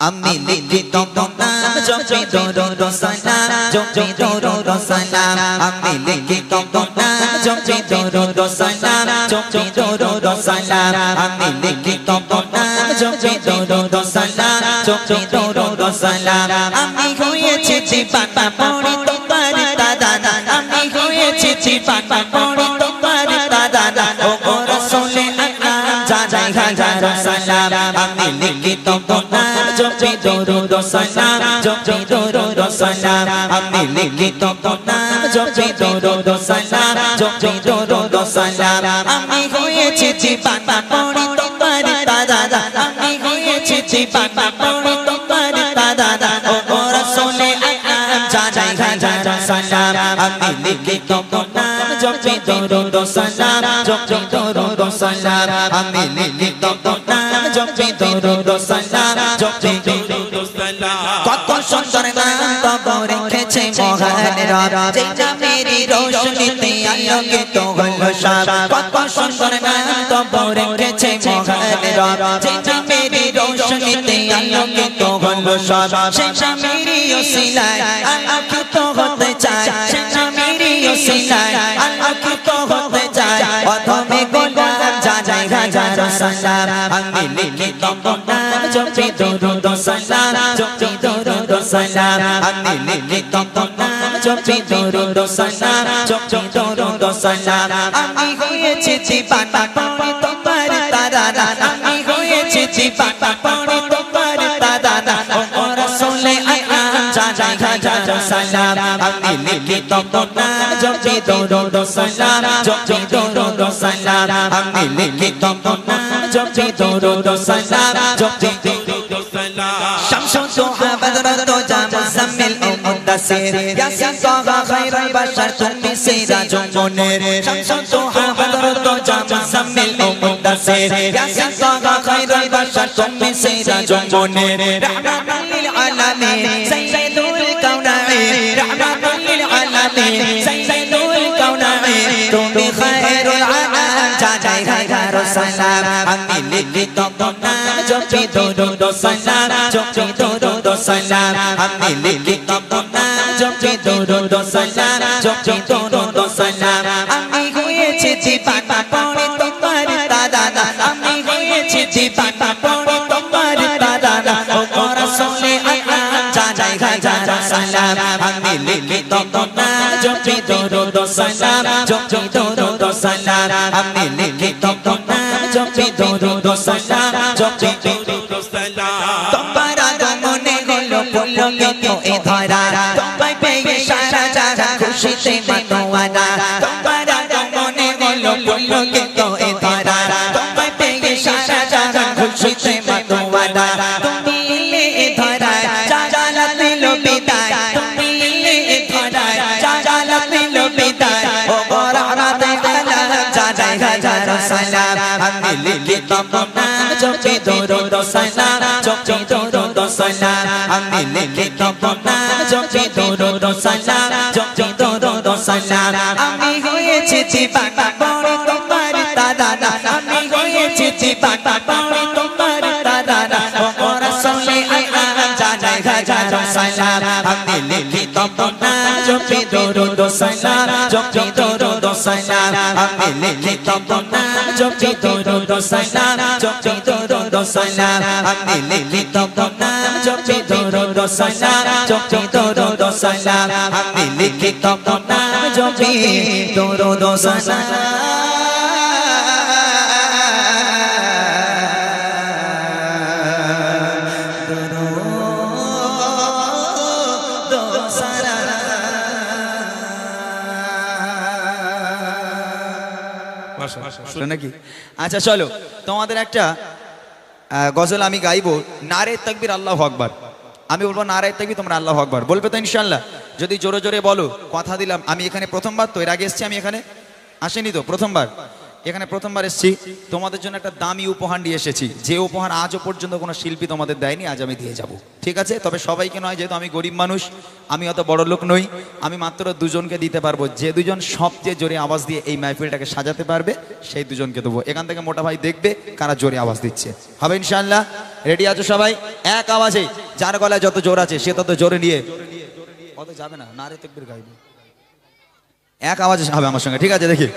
আমি লিখি তোমার জপি দরুদ সালাম জপি দরুদ সালাম আমি লিখি নাম জপি দরুদ সালাম জপি দরুদ সালাম আমি লিখি নাম জপি দরুদ সালাম জপি দরুদ সালাম আমি হয়েছি জীবানা পড়ি তোমার দাদা আমি হয়েছি জীবানা পড়ি তোমার দাদা ও রাসূলে আকরাম জানাই হাজার সালাম আমি লিখি তোমার নাম জপি দরুদ সালাম জপি দরুদ সালাম আমি লিখি তোমার নাম জপি দরুদ সালাম জপি দরুদ সালাম আমি হয়েছি জীবানা পড়ি তোমার দাদা আমি হয়েছি জীবানা পড়ি তোমার দাদা ও গো রাসূলে আকরাম জানাই হাজার সালাম আমি লিখি তোমার নাম জপি দরুদ সালাম জপি দরুদ সালাম আমি লিখি তোমার নাম জপি দরুদ সালাম জপি মহান রব মেরি রোশনীতে আলোকিত হলো সব কত সুন্দর নাম তব রেখেছে মহান রব। মেরি রোশনীতে আলোকিত হলো সব সেটা মেরি ওসিলায় আলোকিত হতে চায়। সেটা মেরি ওসিলায় আলোকিত হতে চায়। অধমে গোলাম জানাই হাজার সালাম আমি লিখি তোমার নাম জপি দরুদ সালাম জপি দরুদ সালাম আমি choppi doro do sana choppi doro do sana ami hoye chichi pat pat poni to par ta da da ami hoye chichi pat pat poni to par ta da da o rasole ai a cha cha cha cha do sana ami nikki to to na choppi doro do sana choppi doro do sana ami nikki to to na choppi doro do sana choppi doro do sana شمس تو حبدر تو جام زمل মুদাসির Yasin কাগা Khairul Bashar তুমি সিরাজ মুনির শামসুন তুহা হযরত জামা সামিল ও মুদাসির ইয়াসিন কাগা খায়রুল বাশার তুমি সিরাজ মুনির রাহমাতুল লিল আলামিন সাইয়্যিদুল কাউনাইন রাহমাতুল লিল আলামিন সাইয়্যিদুল কাউনাইন তুমি খায়রুল আলামিন জাজাই খায়র সালাম। আমি লিখি তপনা জপি দরুদ সালাম, জপি দরুদ সালাম। আমি লিখি তপনা দরুদ সালাম জপি দরুদ সালাম আমি হয়েছি জীবানা পড়ে তোমার দাদা আমি হয়েছি জীবানা পড়ে তোমার দাদা ও রাসূলে আকরাম জানাই সালাম। আমি জপি দরুদ সালাম জপি দরুদ সালাম আমি নাম জপি দরুদ জপি খুশিতে মাতোয়ারা। তোমার আগমনে হলো পুলকিত এ ধরা তোমায় পেয়ে সারা জাগা খুশিতে মাতোয়ারা। তুমি এলে এ ধরা জাগালা দিল বিদায়। তুমি এলে এ ধরা জাগালা দিল বিদায়। ও বরাতে গেলা জানাই হাজার সালাম। আমি লিখিত নাম জপি দরুদ সালাম জপি দরুদ সালাম। আমি দাদা, আমি হয়েছি জীবানা পড়ে তোমার দাদা ও রাসূলে আকরাম জানাই হাজার সালাম আমি লিখিত নাম জপি দরুদ সালাম জপি দরুদ সালাম আমি লিখিত নাম জপি দরুদ সালাম জপি দরুদ সালাম আমি লিখিত নাম জপি দরুদ সালাম জপি দরুদ সালাম আমি লিখিত নাম জপি দরুদ আসলো নাকি? আচ্ছা চলো। তোমাদের একটা গজল আমি গাইবো। নারে তাকবির আল্লাহ আকবার। আমি বলব নারে তাকবির, তোমরা আল্লাহ আকবার। বলবে তো ইনশাল্লাহ যদি জোরে জোরে বলো, কথা দিলাম। আমি এখানে প্রথমবার তো, এর আগে এসছি আমি এখানে। আসেনি তো, প্রথমবার। এখানে প্রথমবার এসেছি। তোমাদের জন্য একটা দামি উপহার নিয়ে এসেছি। যে উপহার আজও পর্যন্ত কোনো শিল্পী তোমাদের দেয়নি, আজ আমি দিয়ে যাব। ঠিক আছে? তবে সবাইকে নয়, যেহেতু আমি গরিব মানুষ, আমি অত বড় লোক নই, আমি মাত্র দুজনকে দিতে পারব। যে দুজন সবচেয়ে জোরে আওয়াজ দিয়ে এই মাহফিলটাকে সাজাতে পারবে, সেই দুজনকে দেবো। এখান থেকে মোটা ভাই দেখবে কারা জোরে আওয়াজ দিচ্ছে। হবে ইনশাল্লাহ রেডি আছো সবাই? এক আওয়াজে। যার গলায় যত জোর আছে, সে তত জোরে নিয়ে। কত যাবে না। না রে, তকবির গাইবে। এক আওয়াজে হবে আমার সঙ্গে ঠিক আছে দেখি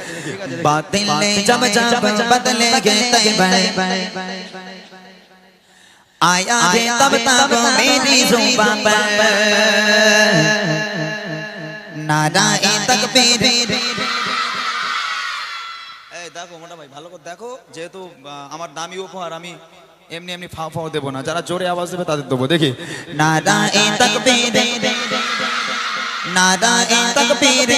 बादल जब जब बदलेंगे तैयबा आया है तब तब मेरी जुबान पर नाराए तकबीर এই দেখো মোটা ভাই ভালো করে দেখো যেহেতু আহ, আমার দামি উপহার আমি এমনি এমনি ফাও ফাও দেবো না যারা জোরে আওয়াজ দেবে তাদের দেবো দেখি नाराए तकबीर নারায় তকবীর।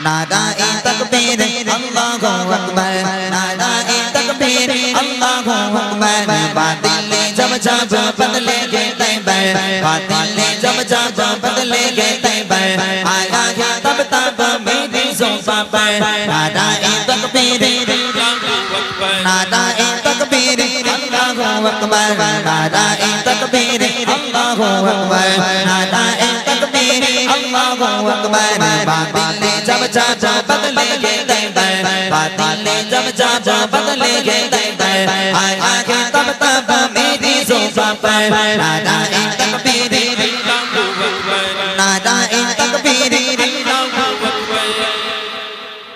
নারায় তকবীর, আল্লাহু আকবার। নারায় তকবীর, আল্লাহু আকবার। বাতিল জব জব বদলে গে তাইবার বাতিল জব জব বদলে গে তাইবার আয়া হে তব তব মেরি জোফা পার নারায় তকবীর নারায় তকবীর, আল্লাহু আকবার। নারায় তকবীর, আল্লাহু আকবার। अल्लाहु अकबर बादल जब जब बदलेंगे तैबर बादल जब जब बदलेंगे तैबर आया है तब तब मेरी जुबान पर नाराए तकबीर नाराए तकबीर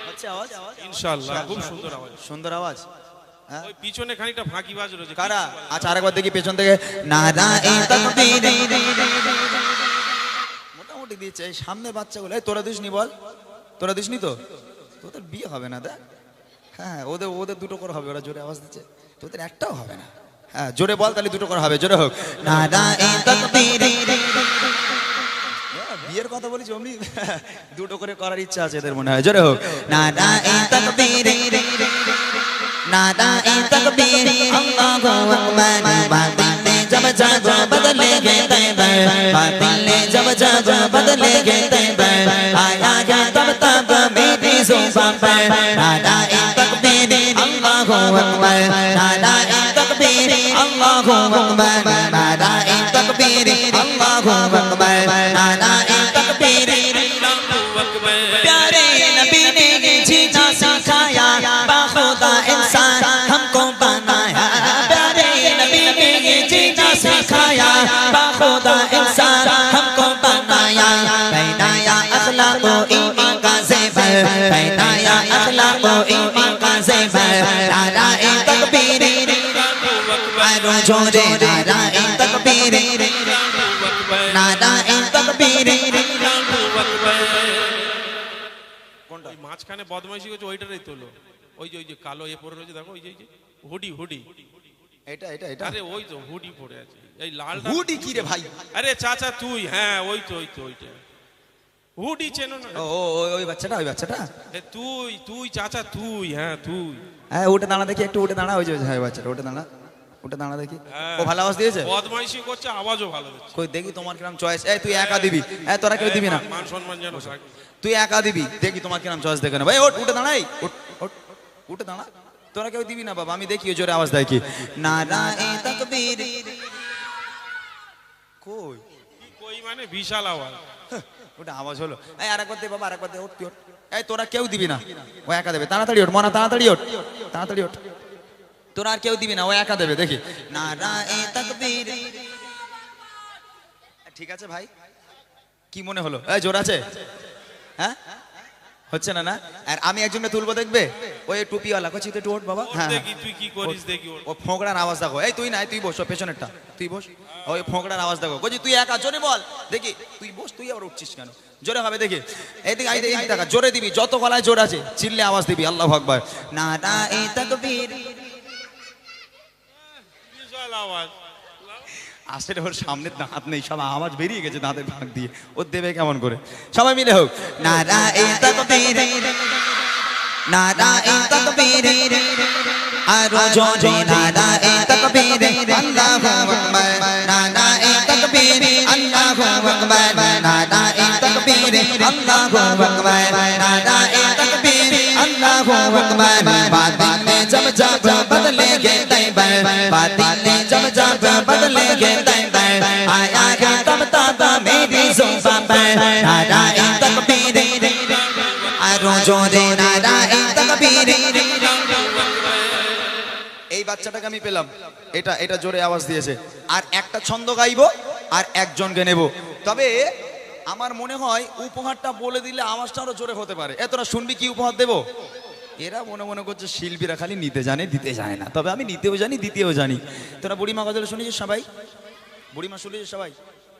হচ্ছে আওয়াজ ইনশাআল্লাহ খুব সুন্দর আওয়াজ সুন্দর আওয়াজ হ্যাঁ ওই পিছনে খানিকটা ফাঁকি বাজ রয়েছে কারা আচ্ছা আরেকবার দেখি পেছন থেকে नाराए तकबीर মোটামুটি রুটি দিয়েছে। সামনে বাচ্চাগুলো, এই তোরা দিসনি বল? তোরা দিসনি তো? তোদের বিয়ে হবে না, দেখ। হ্যাঁ, হ্যাঁ ওদের ওদের দুটো করে হবে, ওরা জোরে আওয়াজ দিচ্ছে। তোদের একটাও হবে না। হ্যাঁ জোরে বল তাহলে দুটো করা হবে, জোরে হোক। বিয়ের কথা বলি অমনি? দুটো করে করার ইচ্ছা আছে এদের মনে হয়। জোরে হোক। না না না না अल्लाहु अकबर बातिल जब जब बदलेंगे तैबर बातिल जब जब बदलेंगे तैबर आया है तब तब मेरी जुबान पर नाराए तकबीर अल्लाहु अकबर नाराए तकबीर अल्लाहु अकबर नाराए तकबीर अल्लाहु अकबर बाखुदा इंसान हमको बनाया पहनाया अखलाक व ईमान का ज़ेवर पहनाया अखलाक व ईमान का ज़ेवर नाराए तकबीर मारो जोरे नाराए तकबीर नाराए तकबीर ওই মাঝখানে বদমাইশি করছে ওইটারই তোলো ওই যে ওই যে কালো এ পরে রয়েছে দেখো ওই যে ওই যে হুডি হুডি এটা এটা এটা। আরে ওই তো হুডি পরে আছে। এই লাল হুডি কি রে ভাই? আরে চাচা তুই হ্যাঁ ওই তো ওই তো ওইটা হুডি চেনো না? ও ওই বাচ্চাটা ওই বাচ্চাটা? তুই তুই চাচা তুই হ্যাঁ তুই। হ্যাঁ উঠে দাঁড়া দেখি একটু উঠে দাঁড়া ওই যে হ্যাঁ বাচ্চাটা উঠে দাঁড়া উঠে দাঁড়া দেখি। হ্যাঁ। ও ভালো আওয়াজ দিয়েছে? বদমাইশি করছে আওয়াজও ভালো দিচ্ছে। কই দেখি তোমার কিরম চয়েস এই তুই একা দিবি। হ্যাঁ তোরা কেউ দিবি না। মান সম্মান যেন তুই একা দিবি। দেখি তোমার কিরম চয়েস দেখে না। ভাই ওঠ উঠে দাঁড়াই উঠ উঠ উঠে দাঁড়া। তোরা কেউ দিবি না বাবা আমি দেখি জোরে আওয়াজ দেয় কি? নারায়ে তাকবীর। কই? কই মানে? বিশাল আওয়াজ। হ্যাঁ, ওটা আওয়াজ হলো। এই আরেকবার দে বাবা আরেকবার দে ওঠ তুই এই তোরা কেউ দিবি না। ও একা দেবে। তাড়াতাড়ি ওঠ মনে তাড়াতাড়ি ওঠ। তাড়াতাড়ি ওঠ। তোরা আর কেউ দিবি না ও একা দেবে দেখি। নারায়ে তাকবীর। ঠিক আছে ভাই। কি মনে হলো? এই জোর আছে? হ্যাঁ? হচ্ছে না না? আর আমি একজনকে তুলবো দেখবে? ওই টুপিওয়ালা। কচি তুই ওঠ বাবা। হ্যাঁ, হ্যাঁ, হ্যাঁ।, হ্যাঁ তুই কি করিস? দেখি ও ফোঁকড়ার আওয়াজ দেখো। এই তুই নাই তুই বস পেছনেরটা। তুই বস। ওই ফোঁকড়ার আওয়াজ দেখো। কচি তুই একা জোরে বল। দেখি তুই বস তুই আবার উঠছিস কেন? জোরে হবে দেখি। এইদিকে আই দেখি দেখা জোরে দিবি যত গলায় জোর আছে চিল্লে আওয়াজ দিবি আল্লাহ আকবার। না না এই তাকবীর। বিশাল আওয়াজ। আসলে ওর সামনে দাঁত নেই সব আওয়াজ বেরিয়ে গেছে দাঁতের ফাঁক দিয়ে ও দেবে কেমন করে সবাই মিলে হোক আরও জোরে নারা এ তকবীরে আল্লাহু আকবার নারা এ তকবীরে আল্লাহু আকবার নারা এ তকবীরে আল্লাহু আকবার নারা এ তকবীরে আল্লাহু আকবার বাদিন মে জব জব বদলেগে তৈবর বাদিন बदलेंगे तैबर आया है तब तब मेरी जुबान पर नाराए तकबीर आरो जोरे नाराए तकबीर এই বাচ্চাটাকে আমি পেলাম এটা এটা জোরে আওয়াজ দিয়েছে আর একটা ছন্দ গাইবো আর একজনকে নেব তবে আমার মনে হয় উপহারটা বলে দিলে আওয়াজটা আরো জোরে হতে পারে এতটা শুনবি কি উপহার দেব এরা মনে মনে করছে শিল্পীরা খালি নিতে জানে, দিতে জানে না। তবে আমি নিতেও জানি, দিতেও জানি। তোরা বুড়িমা গজল শুনেছিস সবাই? বুড়িমা শুনেছিস সবাই?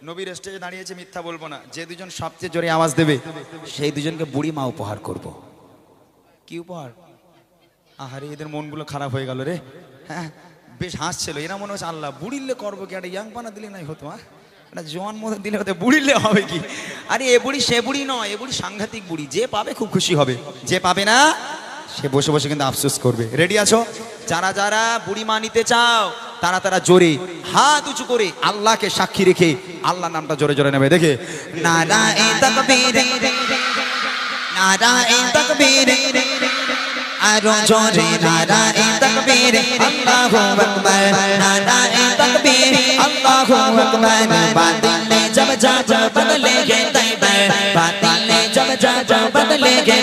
নবীর স্টেজে দাঁড়িয়েছে, মিথ্যা বলব না। যে দুজন সবচেয়ে জোরে আওয়াজ দেবে, সেই দুজনকে বুড়িমা উপহার করব। কি উপহার? আহারে, এদের মনগুলো খারাপ হয়ে গেল রে। হ্যাঁ বেশ হাসছিল। এরা মনে হচ্ছে আল্লাহ, বুড়িলে করব কি? একটা ইয়াং পানা দিলে নাই হতো হ্যাঁ একটা জোয়ান মতো দিলে হতে বুড়িলে হবে কি? আরে, এ বুড়ি সে বুড়ি নয়, এ বুড়ি সাংঘাতিক বুড়ি। যে পাবে খুব খুশি হবে। যে পাবে না সে বসে বসে কিন্তু আফসোস করবে রেডি আছো যারা যারা বুড়ি মা নিতে চাও তারা তারা জোরে হাত উঁচু করে আল্লাহকে সাক্ষী রেখে আল্লাহ নামটা জোরে জোরে নেবে দেখে नाराए तकबीर नाराए तकबीर आरो जोरे नाराए तकबीर अल्लाहु अकबर नाराए तकबीर अल्लाहु अकबर बातिल ने जब जब बदलेंगे तैबर बातिल ने जब जब बदलेंगे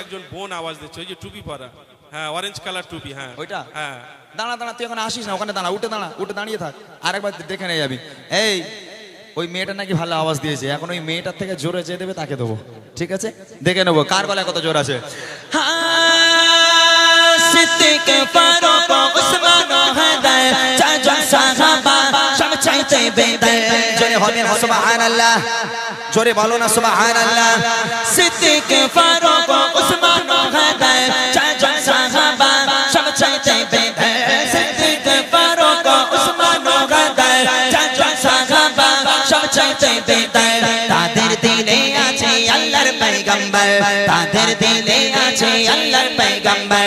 একজন বোন আওয়াজ দিচ্ছে ওই যে টুপি পরা। হ্যাঁ অরেঞ্জ কালার টুপি হ্যাঁ। ওইটা? হ্যাঁ। দাঁড়া দাঁড়া তুই এখন আসিস না ওখানে দাঁড়া উঠে দাঁড়া উঠে দাঁড়িয়ে থাক। আরেকবার দেখে নিয়ে যাবি। এই ওই মেয়েটা নাকি ভালো আওয়াজ দিয়েছে। এখন ওই মেয়েটার থেকে জোরে যে দেবে তাকে দেবো। ঠিক আছে? দেখে নেব কার গলায় কত জোর আছে। সিদ্দিক বেদায় জোরে হবে না, সুবহানাল্লাহ। জোরে বলো না, সুবহানাল্লাহ। সিদ্দিক ফারুক উসমান হাদায় সাহাবা সব চাইতে বেদায় সিদ্দিক ফারুক উসমান হাদায় চাচা সাহাবা সব চাইতে বেদায় তাদের দিনে আছে আল্লাহর পয়গম্বর। তাদের দিনে আছে আল্লাহর পয়গম্বর।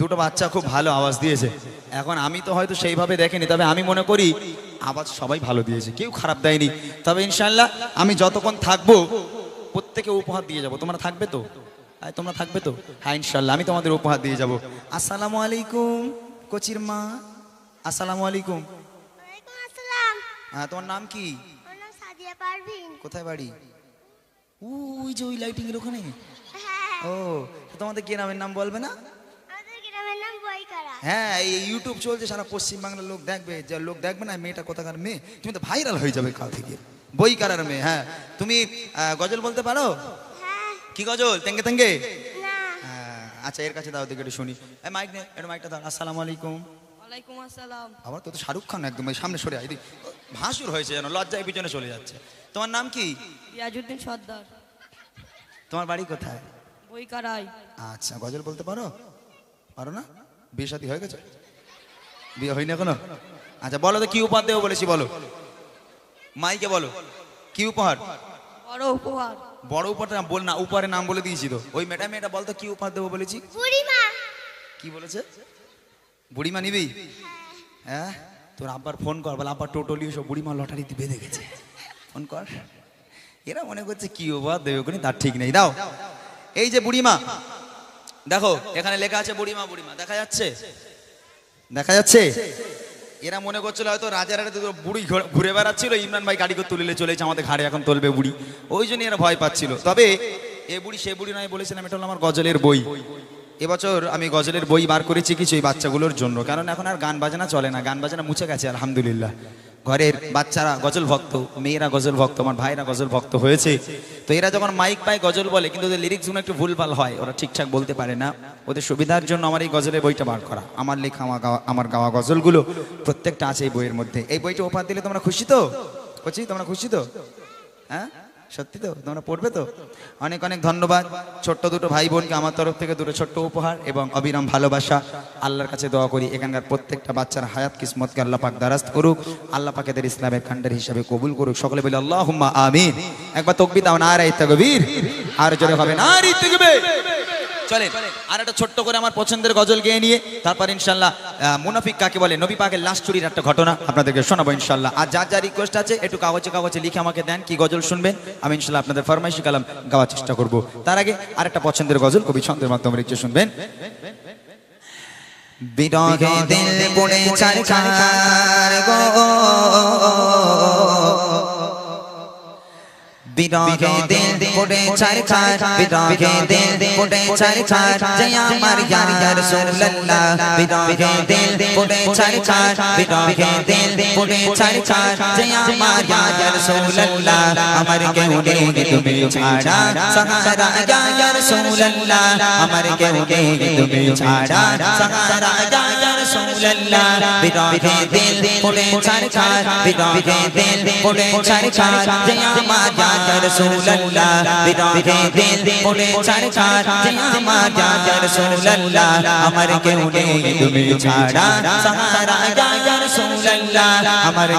দুটো বাচ্চা খুব ভালো আওয়াজ দিয়েছে। এখন আমি তো হয়তো সেইভাবে দেখিনি তবে আমি মনে করি আওয়াজ সবাই ভালো দিয়েছে কেউ খারাপ দেয়নি। তবে ইনশাল্লাহ আমি যতক্ষণ থাকব প্রত্যেকে উপহার দিয়ে যাব। তোমরা থাকবে তো? হ্যাঁ তোমরা থাকবে তো? হ্যাঁ ইনশাল্লাহ আমি তোমাদের উপহার দিয়ে যাব। আসসালামু আলাইকুম কচির মা। আসসালামু আলাইকুম। হ্যাঁ তোমার নাম কি? কোথায় বাড়ি? ওই যে ওই লাইটিং এর ওখানে? হ্যাঁ। ও তোমাদের কি নামের নাম বলবে না আমাদের গ্রামের নাম বইকারা হ্যাঁ এই ইউটিউব চলছে সারা পশ্চিমবাংলার লোক দেখবে যে লোক দেখবে না মেয়েটা কোথাকার মেয়ে? তুমি তো ভাইরাল হয়ে যাবে কাল থেকে। বই কারার মেয়ে হ্যাঁ। তুমি গজল বলতে পারো? হ্যাঁ। কি গজল? তেঙ্গে তেঙ্গে? হ্যাঁ, আচ্ছা এর কাছে দাও দেখে একটু শুনি। এই মাইক নে একটু মাইকটা দাও। আসসালামু আলাইকুম। ওয়ালাইকুম আসসালাম। আবার তো তো শাহরুখ খান একদম সামনে সরে আয় এদিক। ভাসুর হয়েছে যেন লজ্জায় পিছনে চলে যাচ্ছে। তোমার নাম কি? রিয়াজুদ্দিন সর্দার। তোমার বাড়ি কোথায়? বইকারাই আচ্ছা গজল বলতে পারো? পারো না? বিয়ে শাদী হয়ে গেছে? বিয়ে হয়নি এখনও? আচ্ছা বলো তো কি উপহার দেবো বলেছি বলো। মাইকে বলো। কি উপহার? বড় উপহার। বড় উপহারটা বল না উপহারের নাম বলে দিয়েছি তো। ওই মেটা মেয়েটা বলতো কি উপহার দেবো বলেছি? কি বলেছে? বুড়িমা নিবি? হ্যাঁ। তোর আব্বার ফোন কর বলে আব্বার টোটলি সব বুড়িমা লটারিতে বেঁধে গেছে। ফোন কর। এরা মনে করছে কি উপহার দেবে ওখানে তার ঠিক নেই। দাও। এই যে বুড়িমা দেখো এখানে লেখা আছে বুড়িমা বুড়িমা দেখা যাচ্ছে? দেখা যাচ্ছে? এরা মনে করছিল হয়তো রাজার বুড়ি ঘুরে- বেড়াচ্ছিল ইমরান ভাই গাড়ি করে তুলে চলেছে আমাদের ঘাড়ে এখন তুলবে বুড়ি। ওই জন্য এরা ভয় পাচ্ছিল। তবে এ বুড়ি সে বুড়ি নয় বলেছিলাম এটা হলো আমার গজলের বই। এবছর আমি গজলের বই বার করেছি কিছু এই বাচ্চাগুলোর জন্য কারণ এখন আর গান বাজনা চলে না গান বাজনা মুছে গেছে আলহামদুলিল্লাহ। ঘরের বাচ্চারা গজল ভক্ত, মেয়েরা গজল ভক্ত, আমার ভাইরা গজল ভক্ত হয়েছে। তো এরা যখন মাইক পায়, গজল বলে, কিন্তু ওদের লিরিক্সগুলো একটু ভুলভাল হয়, ওরা ঠিকঠাক বলতে পারে না। ওদের সুবিধার জন্য আমার এই গজলের বইটা বার করা। আমার লেখা, আমার গাওয়া আমার গাওয়া গজলগুলো প্রত্যেকটা আছে এই বইয়ের মধ্যে। এই বইটা উপহার দিলে তোমরা খুশি তো? বলছি, তোমরা খুশি তো? হ্যাঁ? সত্যি তো? তোমরা পড়বে তো? অনেক অনেক ধন্যবাদ ছোট্ট দুটো ভাই বোনকে আমার তরফ থেকে, দুটো ছোট্ট উপহার এবং অবিরাম ভালোবাসা। আল্লাহর কাছে দোয়া করি, এখানকার প্রত্যেকটা বাচ্চার হায়াত, কিসমতকে আল্লাহ পাক দারাস্ত করুক, আল্লাহ পাক এদের ইসলামের খান্ডার হিসাবে কবুল করুক। সকলে বলে আল্লাহ আমিন। একবার তকবি দাও না আর এই আর জোরে হবে না আর চলে আর একটা ছোট্ট করে আমার পছন্দের গজল গেয়ে নিয়ে তারপর ইনশাল্লাহ মুনাফিক কাকে বলে নবী পাকের লাশ চুরির একটা ঘটনা আপনাদেরকে শোনাবো ইনশাল্লাহ। আর যার যা রিকোয়েস্ট আছে একটু কাগজে কাগজে লিখে আমাকে দেন কি গজল শুনবেন আমি ইনশাল্লাহ আপনাদের ফরমাইশি কালাম গাওয়ার চেষ্টা করব। তার আগে আর একটা পছন্দের গজল কবি ছন্দের মাধ্যমে লিখে শুনবেন। বিরহে দিল পড়ে চারকার গো। বিরহে দিল পড়ে চারকার বিরহে দিল পড়ে চারকার জয় আমার ইয়া রাসূলুল্লাহ বিরহে দিল পড়ে চারকার বিরহে দিল পড়ে চারকার জয় আমার ইয়া রাসূলুল্লাহ আমার কেউ নেই তুমি ছাড়া সাহারা ইয়া রাসূলুল্লাহ আমার কেউ নেই তুমি ছাড়া সাহারা ইয়া রাসূলুল্লাহ বিরহে দিল পড়ে চারকার বিরহে দিল পড়ে চারকার জয় আমার রাসূলুল্লাহ বিরহে দিল পড়ে চারকার জয় আমার ইয়া রাসূলুল্লাহ আমার কেউ নেই তুমি ছাড়া, সাহারা ইয়া রাসূলুল্লাহ আমার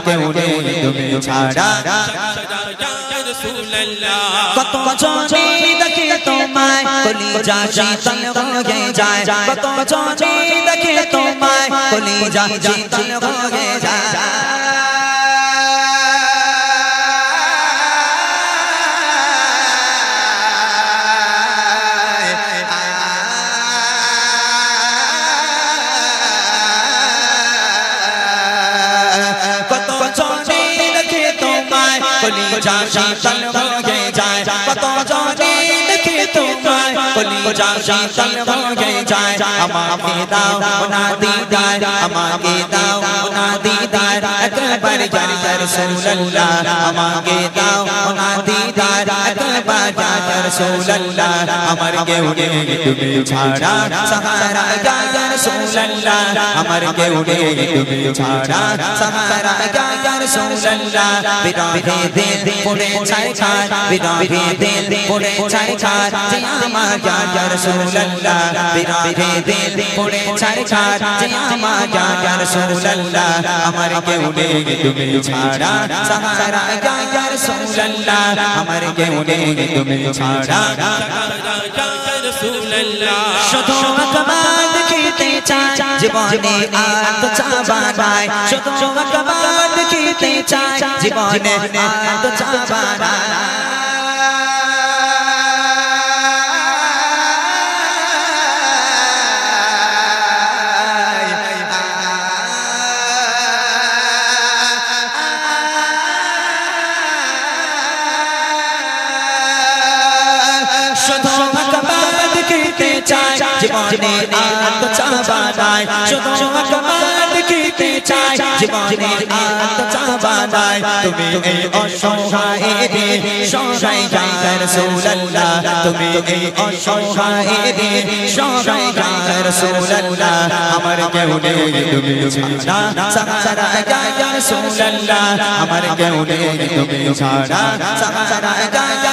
কত জনে দেখে তোমায় কলি যা যা শীতল হয়ে যায়। কলি যা শীতল হয়ে যায় আমাকে দাও না দিদার আমাকে দাও না দিদার একবার ইয়া রাসূলুল্লাহ আমাকে দাও না দিদার একবার ইয়া রাসূলুল্লাহ আমার কেউ নেই তুমি ছাড়া সাহারা ইয়া রাসূলুল্লাহ আমার কেউ নেই তুমি ছাড়া সাহারা ইয়া রাসূলুল্লাহ বিরহে দিল পড়ে ছারখার বিরহে দিল পড়ে ছারখার যে আমার ইয়া রাসূলুল্লাহ বিরহে দিল পড়ে ছারখার যে আমার ইয়া রাসূলুল্লাহ আমার কেউ নেই তুমি ছাড়া সাহারা ইয়া রাসূলুল্লাহ আমার কেউ নেই তুমি ছাড়া। শুধু আকবার দেখিতে চাই জীবনে আর তো চাবা নাই। শুধু আকবার দেখিতে চাই জীবনে আর তো চাবা জীবনে আর তো চাবা নাই। শুধু আকবার দেখিতে চাই। জীবনে আর তো চাবা নাই। তুমি এই অসহায় সহায় ইয়া রাসূলুল্লাহ তুমি এই অসহায় সহায় ইয়া রাসূলুল্লাহ আমার কেউ নেই, তুমি ছাড়া। সাহারা ইয়া রাসূলুল্লাহ আমার কেউ নেই, তুমি ছাড়া। সাহারা ইয়া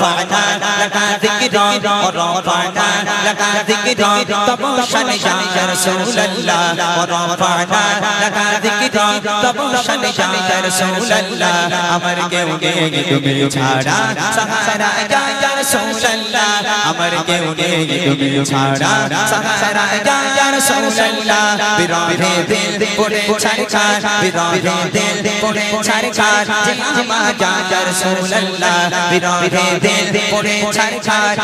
চান গোলামের চং চং ذكر ورفعنا لك ذكرا تبوشا يا رسول الله ورفعنا لك ذكرا تبوشا يا رسول الله أمر کے ہوگے گے تمہیں چھاڑا سہارا یا رسول اللہ أمر کے ہوگے گے تمہیں چھاڑا سہارا یا رسول اللہ بیرارے دل پڑے چھڑکار بیرارے دل پڑے چھڑکار جہاں ما یا رسول اللہ بیرارے دل پڑے چھڑکار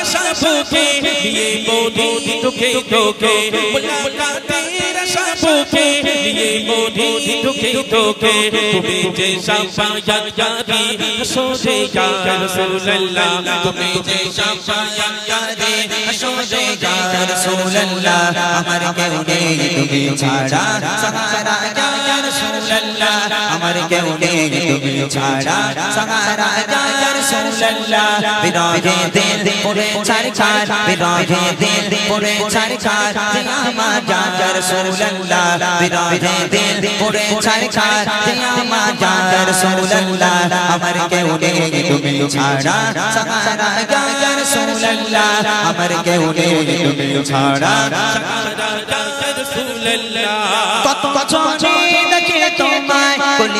আশা বুকে দিয়ে মোদি তোকে তোকে মুলাকাতের আশা বুকে দিয়ে মোদি তোকে তোকে তুমি যে শাফায়াত কারি সোজে ইয়া রাসূলুল্লাহ, তুমি যে শাফায়াত কারি সোজে ইয়া রাসূলুল্লাহ, আমার কেউ নেই, তুমি ছাড়া সাহারা ইয়া রাসূলুল্লাহ, আমার কেউ নেই, তুমি ছাড়া সাহারা ইয়া সাল্লাল্লাহ বিরহে দিল পুরে ছারখার বিরহে দিল পুরে ছারখার আমার জান রাসূলুল্লাহ বিরহে দিল পুরে ছারখার আমার জান রাসূলুল্লাহ আমার কেউ নেই তুমি ছাড়া। সাহারা জান রাসূলুল্লাহ কত কত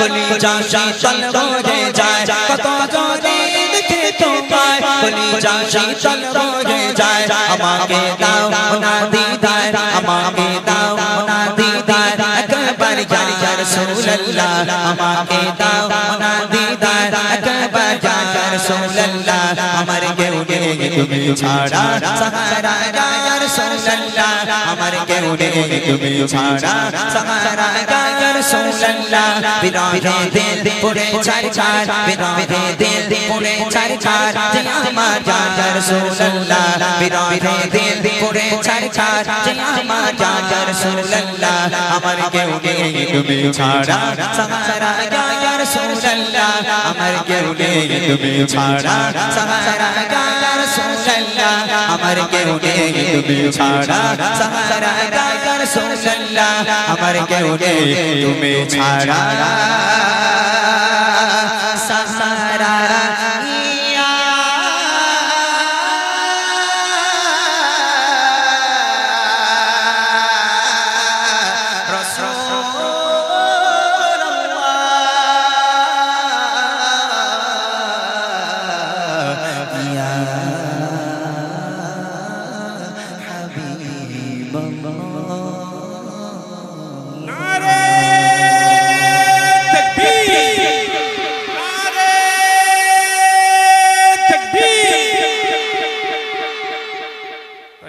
তোমায় কলিজা শীতল রে যায় কত বছরে দেখে তোমায় কলিজা শীতল রে যায় আমাকে দাও না দিদার আমাকে দাও না দিদার একবার ইয়া রাসূলুল্লাহ আমাকে দাও না দিদার নেই তুমি ছাড়া সাহারা ইয়া রাসূলুল্লাহ আমার কেউ নেই তুমি ছাড়া সাহারা ইয়া রাসূলুল্লাহ বিরহে দিল পড়ে ছাড়খার বিরহে দিল পড়ে ছাড়খার যে আমার ইয়া রাসূলুল্লাহ বিরহে দিল পড়ে ছাড়খার যে আমার ইয়া রাসূলুল্লাহ আমার কেউ নেই তুমি ছাড়া সাহারা ইয়া রাসূলুল্লাহ আমার কেউ নেই তুমি ছাড়া সাহারা ইয়া রাসূলুল্লাহ আমার কেউ নেই তুমি ছাড়া। সাহারা ইয়া সোনাল্লা আমার কেউ নেই তুমি ছাড়া। সাহারা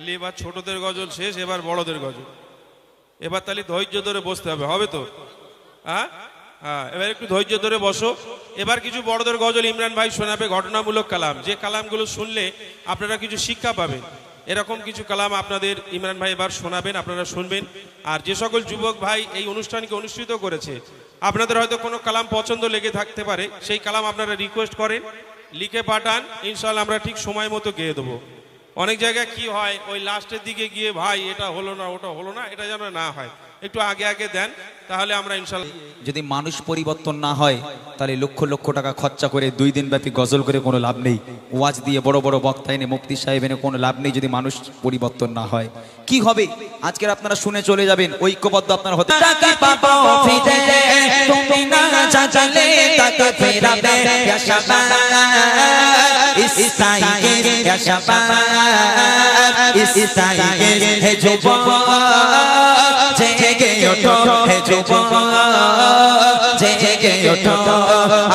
তাহলে এবার ছোটদের গজল শেষ, এবার বড়দের গজল। এবার তাহলে ধৈর্য ধরে বসতে হবে হবে তো? হ্যাঁ? হ্যাঁ এবার একটু ধৈর্য ধরে বসো। এবার কিছু বড়দের গজল ইমরান ভাই শোনাবে, ঘটনামূলক কালাম। যে কালামগুলো শুনলে আপনারা কিছু শিক্ষা পাবেন। এরকম কিছু কালাম আপনাদের ইমরান ভাই এবার শোনাবেন, আপনারা শুনবেন। আর যে সকল যুবক ভাই এই অনুষ্ঠানকে অনুষ্ঠিত করেছে, আপনাদের হয়তো কোনো কালাম পছন্দ লেগে থাকতে পারে। সেই কালাম আপনারা রিকোয়েস্ট করেন, লিখে পাঠান ইনশাল্লাহ আমরা ঠিক সময় মতো গেয়ে দেবো। অনেক জায়গায় কি হয় ওই লাস্টের দিকে গিয়ে ভাই এটা হলো না ওটা হলো না এটা যেন না হয়। একটু আগে আগে দেন তাহলে আমরা ইনশাল্লাহ যদি মানুষ পরিবর্তন না হয় তাহলে লক্ষ লক্ষ টাকা খরচা করে দুই দিন ব্যাপী গজল করে কোনো লাভ নেই। ওয়াজ দিয়ে বড় বড় বক্তা এনে মুফতি সাহেব এনে কোনো লাভ নেই যদি মানুষ পরিবর্তন না হয়। কি হবে? আজকের আপনারা শুনে চলে যাবেন ঐক্যবদ্ধ আপনার হতে তাকে পাবো ফিরে তুমি না জেগে ওঠো হে যুবক জেগে ওঠো।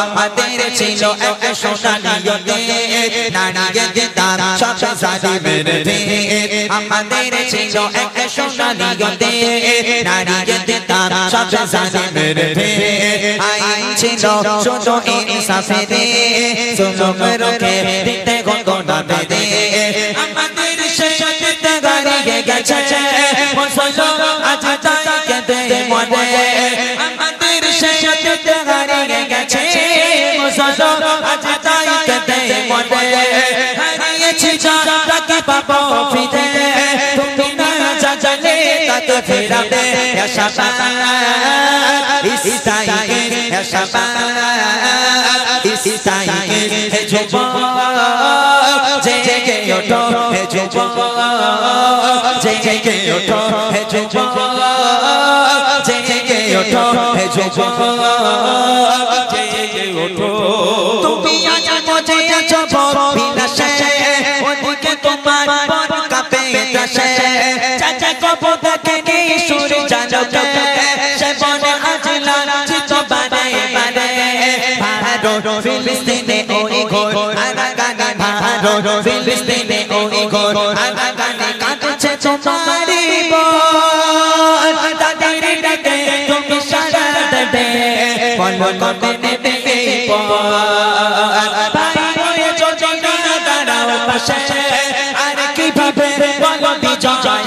আমাদের ছিল এক সোনালিয়তে নারীকে দিতাম সব জালিমের ভেদ আমাদের ছিল এক সোনালিয়তে নারীকে দিতাম সব জালিমের ভেদ আইন ছিল শুধু ইনসাফে দে জুলুম রোখে দিতে গঙ্গনা দে আমাদের শেষ দিতে গাড়িয়ে গেছে, মুসলমান আজ তাই কেঁদে মরে আমাদের শেষ দিতে গাড়িয়ে গেছে মুসলমান আজ তাই কেঁদে মরে হারিয়েছি যাকে পাবো ফিরে তুমি না জানলে তাকে ফেরাবে শাবাত ইসাইকে শাবাত ইসাইকে যুবক জেগে ওঠো হে যুবক, জেগে ওঠো হে যুবক, জেগে ওঠো। তুমি আজ মজে আছো বিনাশে ওদিকে তোমার পর কাপে দাসে চাচা কবো দেখে নি সুর জানো সে বনে আজ লাঞ্ছিত বারে বারে ভারত, ফিলিস্তিনে ওই ঘোর আনাগানে ভারত, ফিলিস্তিনে ওই ঘোর কাটছে তোমারি বল তাদের ডাকে তুমি সারা দেবে বল কবে নেবে পর ভাই হয়ে যোজনা দাঁড়াও পাশে আর কীভাবে বলো হয়ে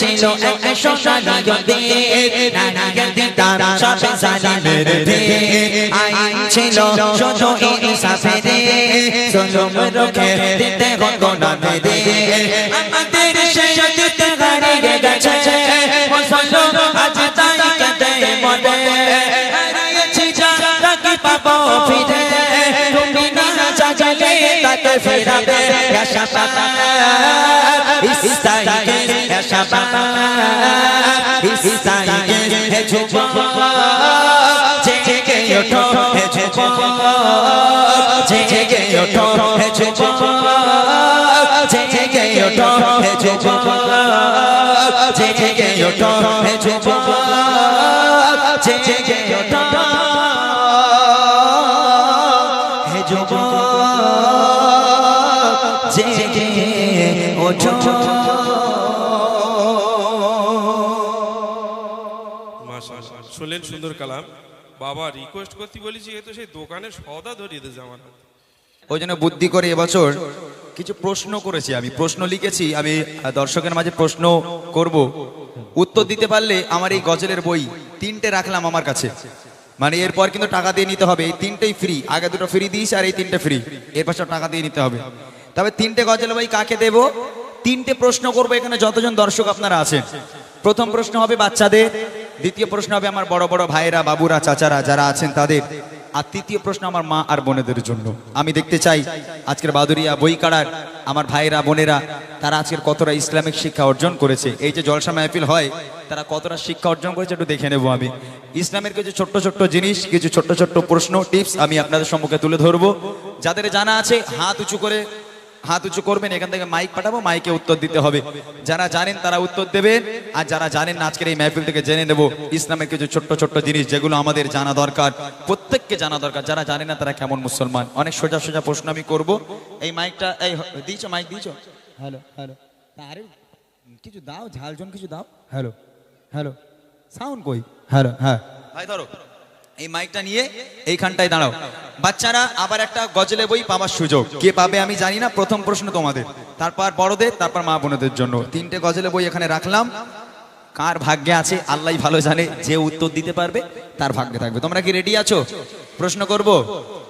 ছিল এক সোনালিয়তে নারায়ণ দিদার সব জালিমের ভে আইন ছিল শুধু ইনসাফে দে জুলুম রোখে দিতে গঙ্গনা দে আমাদের শেষ দিতে হারিয়ে গেছে মুসলমান আজ তাই কেঁদে মরে হারিয়েছি যারা কি পাবো ফিরে তুমি না জাগলে তাকে ফেরাবে ইয়া শাবাত ইসাইকে ইয়া শাবাত ইসাইকে হে যুবক জেগে ওঠো হে যুবক জেগে ওঠো হে যুবক জেগে ওঠো হে যুবক জেগে ওঠো হে যুবক জেগে কালাম বাবা রিকোয়েস্ট করতে বলেছি এ তো সেই দোকানের সদা ধরিয়ে দিয়েছে আমার। ওই জন্য বুদ্ধি করে এবছর কিছু প্রশ্ন করেছি আমি। প্রশ্ন লিখেছি, আমি দর্শকের মাঝে প্রশ্ন করব। উত্তর দিতে পারলে আমার এই গজলের বই তিনটে রাখলাম আমার কাছে। মানে এরপর কিন্তু টাকা দিয়ে নিতে হবে, এই তিনটেই ফ্রি আগে দুটো ফ্রি দিয়েছি আর এই তিনটে ফ্রি এরপর সব টাকা দিয়ে নিতে হবে। তবে তিনটে গজল বই কাকে দেব? তিনটে প্রশ্ন করব এখানে যতজন দর্শক আপনারা আছেন। প্রথম প্রশ্ন হবে, বাচ্চাদের দ্বিতীয় প্রশ্ন হবে আমার বড় বড় ভাইয়েরা, বাবুরা, চাচারা যারা আছেন তাদের। আর তৃতীয় প্রশ্ন আমার মা আর বোনেদের জন্য। আমি দেখতে চাই, আজকের বাদুরিয়া বই কাড়ার আমার ভাইয়েরা, বোনেরা, তারা আজকের কতটা ইসলামিক শিক্ষা অর্জন করেছে? এই যে জলসা মাহফিল হয়, তারা কতটা শিক্ষা অর্জন করেছে একটু দেখে নেব আমি। ইসলামের কিছু ছোট্ট ছোট্ট জিনিস, কিছু ছোট্ট ছোট্ট প্রশ্ন, টিপস আমি আপনাদের সম্মুখে তুলে ধরবো। যাদের জানা আছে, হাত উঁচু করে হাত উঁচু করবেন এখান থেকে মাইক পাঠাবো মাইকে উত্তর দিতে হবে। যারা জানেন তারা উত্তর দেবেন আর যারা জানেন না আজকের এই মাহফিল থেকে জেনে নেব ইসলামের কিছু ছোট্ট ছোট্ট জিনিস যেগুলো আমাদের জানা দরকার প্রত্যেককে জানা দরকার। যারা জানে না তারা কেমন মুসলমান? অনেক সোজা সোজা প্রশ্ন আমি করব। এই মাইকটা এই দিয়েছ মাইক দিয়েছ? হ্যালো হ্যালো আরে কিছু দাও ঝালজন কিছু দাও। হ্যালো হ্যালো সাউন্ড কই? হ্যালো হ্যাঁ। ভাই ধরো। এই মাইকটা নিয়ে এইখানটায় দাঁড়াও। বাচ্চারা আবার একটা গজলে বই পাওয়ার সুযোগ। কে পাবে আমি জানি না, প্রথম প্রশ্ন তোমাদের। তারপর বড়দের, তারপর মা বোনদের জন্য। তিনটে গজলে বই এখানে রাখলাম। কার ভাগ্যে আছে, আল্লাহ ভালো জানে যে উত্তর দিতে পারবে, তার ভাগ্যে থাকবে। তোমরা কি রেডি আছো? প্রশ্ন করব?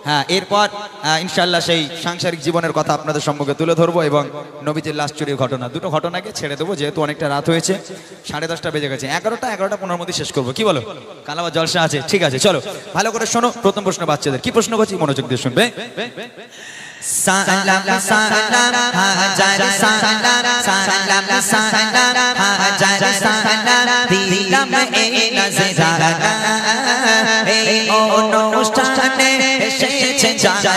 হ্যাঁ এরপর ইনশাল্লাহ সেই সাংসারিক জীবনের কথা আপনাদের সম্মুখে তুলে ধরবো এবং নবীজির লাশ চুরির ঘটনা। দুটো ঘটনাকে ছেড়ে দেবো, যেহেতু অনেকটা রাত হয়েছে, সাড়ে দশটা বেজে গেছে। এগারোটা এগারোটা পনেরো মধ্যে শেষ করব। কি বলো? কাল আবার জলসা আছে, ঠিক আছে, চলো। ভালো করে শোনো, প্রথম প্রশ্ন বাচ্চাদের। কি প্রশ্ন করছি? মনোযোগ দিয়ে শুনবে। সালাম সালাম হাজার সালাম সালাম সালাম হাজার সালাম দিলাম এ নজরানা এই অনুষ্ঠানে এসেছে যারা